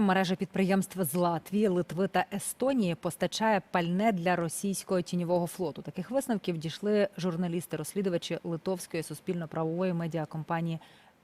Мережа підприємств з Латвії, Литви та Естонії постачає пальне для російського тіньового флоту. Таких висновків дійшли журналісти-розслідувачі литовської суспільно-правової медіакомпанії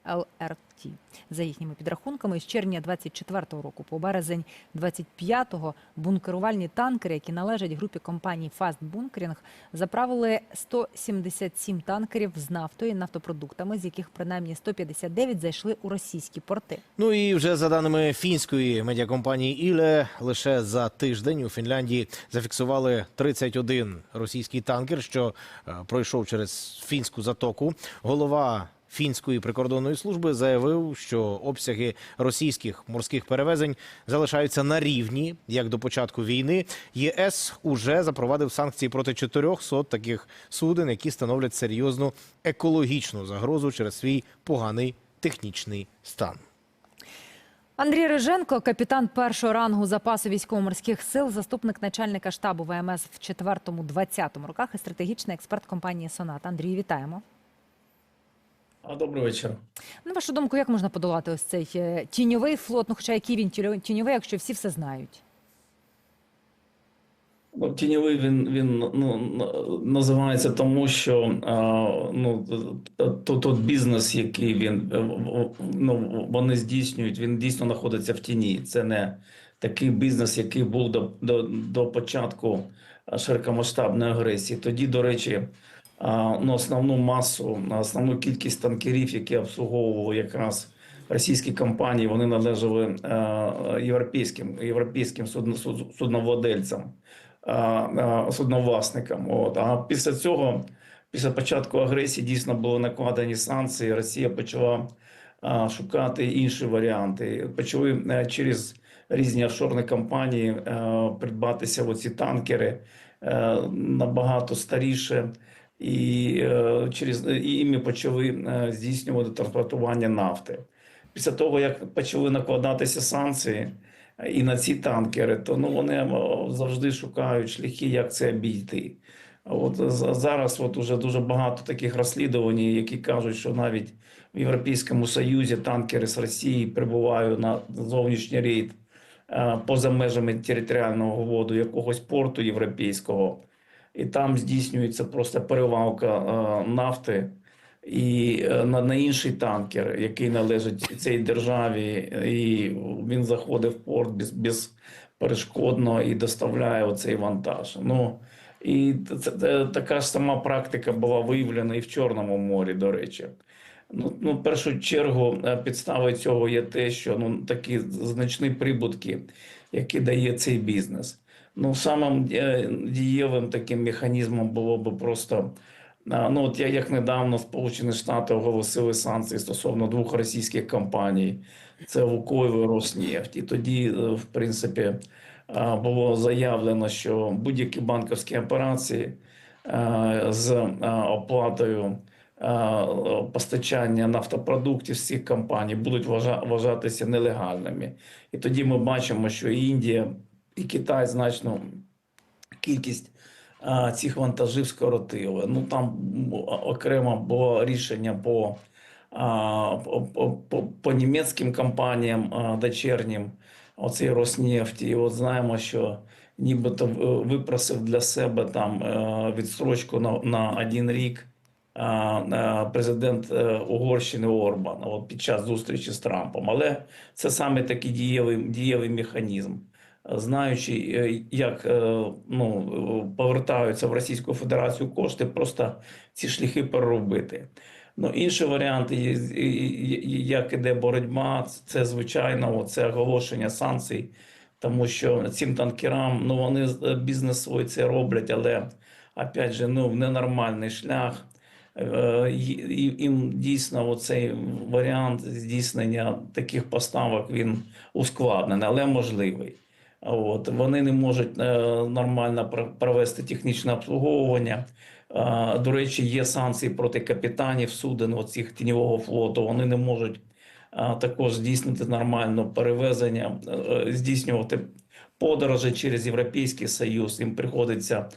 LRT. За їхніми підрахунками, з червня 24-го року по березень 25-го бункерувальні танкери, які належать групі компаній Fast Bunkering, заправили 177 танкерів з нафтою і нафтопродуктами, з яких принаймні 159 зайшли у російські порти. Ну і вже за даними фінської медіакомпанії Іле, лише за тиждень у Фінляндії зафіксували 31 російський танкер, що е, пройшов через фінську затоку. Голова фінської прикордонної служби заявив, що обсяги російських морських перевезень залишаються на рівні як до початку війни. ЄС уже запровадив санкції проти 400 таких суден, які становлять серйозну екологічну загрозу через свій поганий технічний стан. Андрій Риженко, капітан першого рангу запасу військово-морських сил, заступник начальника штабу ВМС в 4-20 роках і стратегічний експерт компанії Сонат. Андрій, вітаємо. Добрий вечір. На вашу думку, як можна подолати ось цей е, тіньовий флот? Ну, хоча який він тіньовий, якщо всі все знають? Ну, Тіньовий він, він ну, називається тому, що ну, то, тот бізнес, який він ну, вони здійснюють, він дійсно знаходиться в тіні. Це не такий бізнес, який був до, до, до початку широкомасштабної агресії. Тоді, до речі, ну, основну масу, основну кількість танкерів, які обслуговували якраз російські компанії, вони належали е, європейським, європейським судно, судновладельцям. судновласникам. От. А після цього, після початку агресії, дійсно були накладені санкції. Росія почала шукати інші варіанти. Почали е, через різні офшорні компанії е, придбатися оці танкери набагато старіше. І е, через і іми почали е, здійснювати транспортування нафти. Після того, як почали накладатися санкції, і на ці танкери, то ну вони завжди шукають шляхи, як це обійти. От зараз от уже дуже багато таких розслідувань, які кажуть, що навіть в Європейському Союзі танкери з Росії прибувають на зовнішній рейд е, поза межами територіального воду якогось порту європейського, і там здійснюється просто перевалка е, нафти і е, на, на інший танкер, який належить цій державі, і він заходить в порт без, безперешкодно і доставляє оцей вантаж. Ну і це, це така ж сама практика була виявлена і в Чорному морі, до речі. Ну, ну, в першу чергу е, підставою цього є те, що ну такі значні прибутки, які дає цей бізнес. Ну, самим е, дієвим таким механізмом було би просто Ну, от я як недавно Сполучені Штати оголосили санкції стосовно двох російських компаній: це Лукойл і Роснефть. І тоді, е, в принципі, було заявлено, що будь-які банківські операції з оплатою постачання нафтопродуктів з цих компаній будуть вважатися нелегальними. І тоді ми бачимо, що Індія і Китай значно кількість а, цих вантажів скоротили. Ну там окремо було рішення по, а, по, по, по, німецьким компаніям а, дочернім, оцей Роснефть. І от знаємо, що нібито випросив для себе там е, відстрочку на, на один рік. а, Президент е, Угорщини Орбан от під час зустрічі з Трампом, але це саме такий дієвий, дієвий механізм знаючи, е, як е, ну, повертаються в Російську Федерацію кошти, просто ці шляхи переробити. Ну, інші варіанти, як іде боротьба, це звичайно це оголошення санкцій, тому що цим танкерам ну вони е, бізнес свій це роблять, але опять же, ну в ненормальний шлях. Їм дійсно оцей варіант здійснення таких поставок він ускладнений, але можливий. От вони не можуть е, нормально про- провести технічне обслуговування. Е, до речі, є санкції проти капітанів суден оцих тіньового флоту. Вони не можуть е, також здійснити нормально перевезення, е, здійснювати подорожі через Європейський Союз. Їм приходиться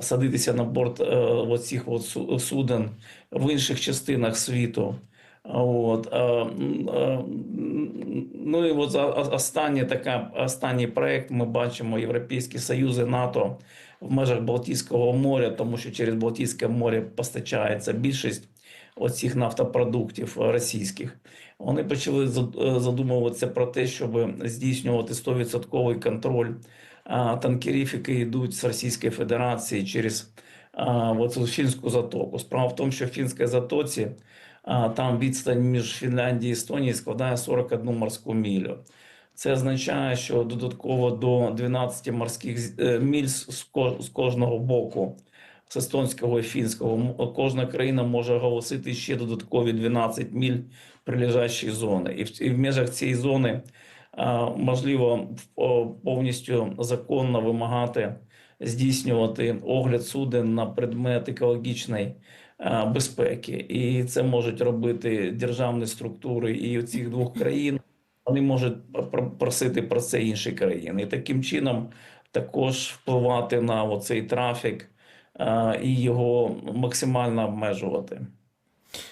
садитися на борт е, оцих от суден в інших частинах світу. От, ну і от останнє така, останній проект ми бачимо Європейський Союз і НАТО в межах Балтійського моря, тому що через Балтійське море постачається більшість оцих нафтопродуктів російських. Вони почали е, задумуватися про те, щоб здійснювати 100% контроль танкерів, які йдуть з Російської Федерації через оцю фінську затоку. Справа в тому, що в фінській затоці там відстань між Фінляндією і Естонією складає 41 морську мілю. Це означає, що додатково до 12 морських е, міль з кожного боку, з естонського і фінського, кожна країна може оголосити ще додаткові 12 міль прилежащої зони. І в, і в межах цієї зони а, можливо повністю законно вимагати здійснювати огляд суден на предмет екологічної безпеки. І це можуть робити державні структури і цих двох країн. Вони можуть пр- просити про це інші країни. І таким чином також впливати на оцей трафік і його максимально обмежувати.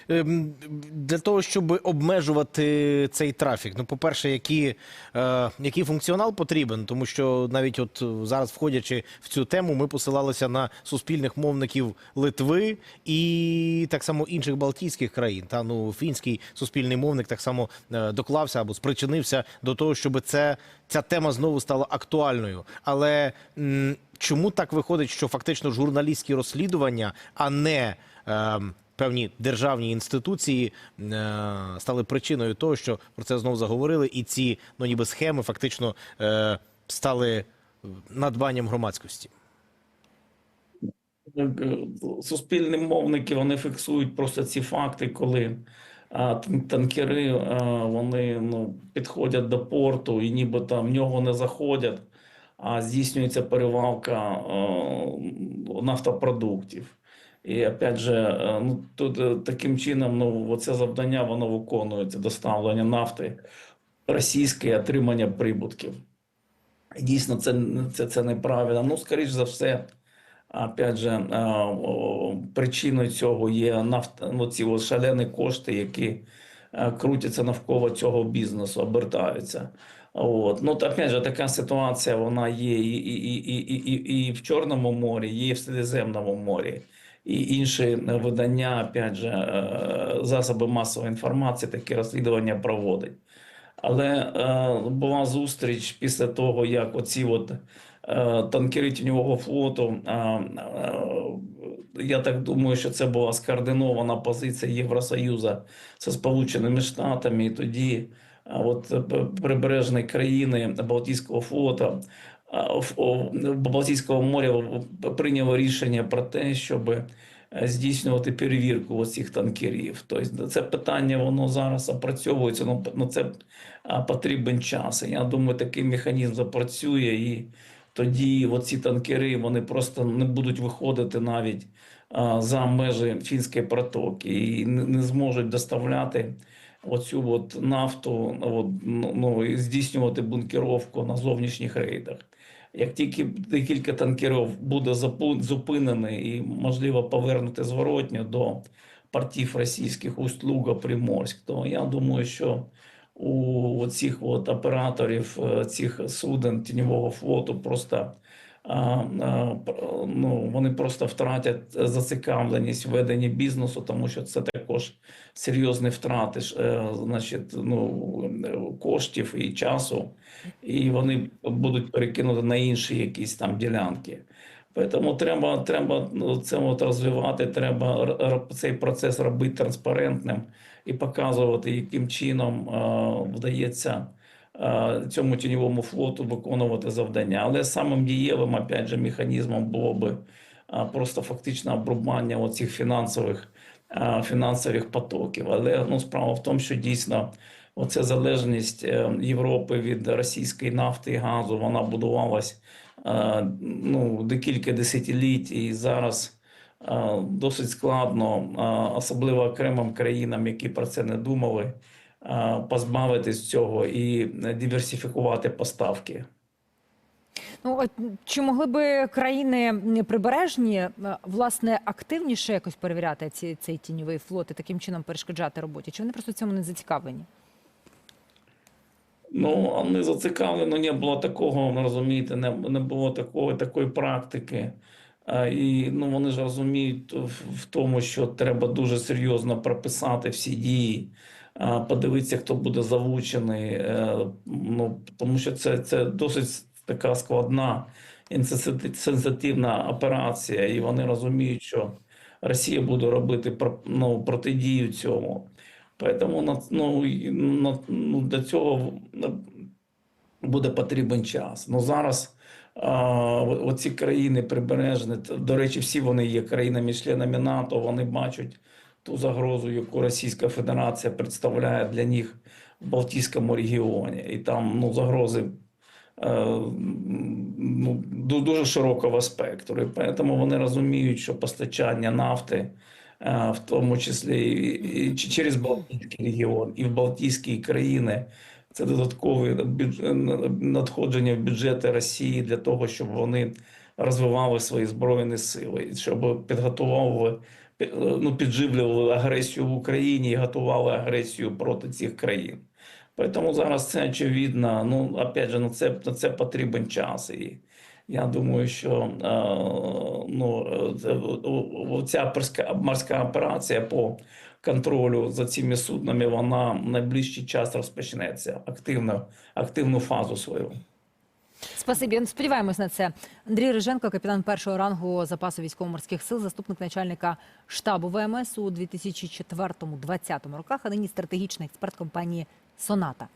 Ем, Для того, щоб обмежувати цей трафік, ну, по-перше, які, е, який функціонал потрібен, тому що навіть от е, зараз, входячи в цю тему, ми посилалися на суспільних мовників Литви і так само інших Балтійських країн. Та ну фінський суспільний мовник так само е, доклався або спричинився до того, щоб це, ця тема знову стала актуальною. Але м, чому так виходить, що фактично журналістські розслідування, а не ем, певні державні інституції е, стали причиною того, що про це знову заговорили, і ці ну ніби схеми фактично е, стали надбанням громадськості. Е, Суспільні мовники вони фіксують просто ці факти, коли а, танкери вони ну, підходять до порту і нібито в нього не заходять, а здійснюється перевалка нафтопродуктів. І опять же, е, ну тут е, таким чином, ну оце завдання воно виконується доставлення нафти російської, отримання прибутків. Дійсно, це, це, це неправильно. Ну, скоріш за все, опять же, е, причиною цього є нафт, ну, ці шалені кошти, які крутяться навколо цього бізнесу, обертаються. От. Ну, опять же, така ситуація вона є і, і, і, і, і, і в Чорному морі, і в Середземному морі. І інші видання, опять же, е, засоби масової інформації такі розслідування проводять. Але е, була зустріч після того, як оці от е, танкери тіньового флоту. Я так думаю, що це була скоординована позиція Євросоюзу зі Сполученими Штатами. І тоді от прибережні країни Балтійського флоту. Е, в- Балтійського моря прийняло рішення про те, щоб е, здійснювати перевірку оцих танкерів. Тобто це питання воно зараз опрацьовується. Ну, ну це потрібен час. Я думаю, такий механізм запрацює, і тоді оці танкери вони просто не будуть виходити навіть за межі фінської протоки і не, зможуть доставляти оцю от нафту, от, ну, ну, і здійснювати бункеровку на зовнішніх рейдах. Як тільки декілька танкерів буде зупинений і можливо повернути зворотню до портів російських Усть-Луга, Приморськ, то я думаю, що у цих от операторів е, цих суден тіньового флоту просто ну, вони просто втратять зацікавленість в веденні бізнесу, тому що це також серйозні втрати е, значить, ну, коштів і часу, і вони будуть перекинути на інші якісь там ділянки. Тому треба, треба ну, це от розвивати, треба цей процес робити транспарентним і показувати, яким чином е, вдається цьому тіньовому флоту виконувати завдання. Але самим дієвим, опять же, механізмом було би е, просто фактично обрубання оцих фінансових, е, фінансових потоків. Але ну, справа в тому, що дійсно оця залежність е, Європи від російської нафти і газу вона будувалась е, ну, декілька десятиліть, і зараз е, досить складно, е, особливо окремим країнам, які про це не думали, е, позбавитись цього і диверсифікувати поставки. Ну чи могли би країни прибережні е, власне активніше якось перевіряти ці цей тіньовий флот і таким чином перешкоджати роботі? Чи вони просто в цьому не зацікавлені? Ну, не зацікавлено, не було такого, розумієте, не, не було такої, такої практики. І ну, вони ж розуміють в, в тому, що треба дуже серйозно прописати всі дії, подивитися, хто буде залучений. е, Ну, тому що це, це досить така складна сенситивна операція, і вони розуміють, що Росія буде робити ну, протидію цьому. На, ну, ну, до цього буде потрібен час. Ну зараз оці країни прибережні, до речі, всі вони є країнами-членами НАТО, вони бачать ту загрозу, яку Російська Федерація представляє для них в Балтійському регіоні. І там ну, загрози е, ну, дуже широкого спектру. І тому вони розуміють, що постачання нафти, е, в тому числі і- через Балтійський регіон, і в Балтійські країни. Це додаткові надходження в бюджети Росії для того, щоб вони розвивали свої збройні сили, щоб підготували, пі- ну, підживлювали агресію в Україні і готували агресію проти цих країн. Тому зараз це очевидно. Ну, опять же, на це, на це потрібен час. І я думаю, що е, ну, е, ця морська операція по контролю за цими суднами, вона в найближчий час розпочнеться активно, активну фазу свою. Спасибі. Сподіваємось на це. Андрій Риженко, капітан першого рангу запасу військово-морських сил, заступник начальника штабу ВМС у 2004-2020 роках, а нині стратегічний експерт компанії Соната.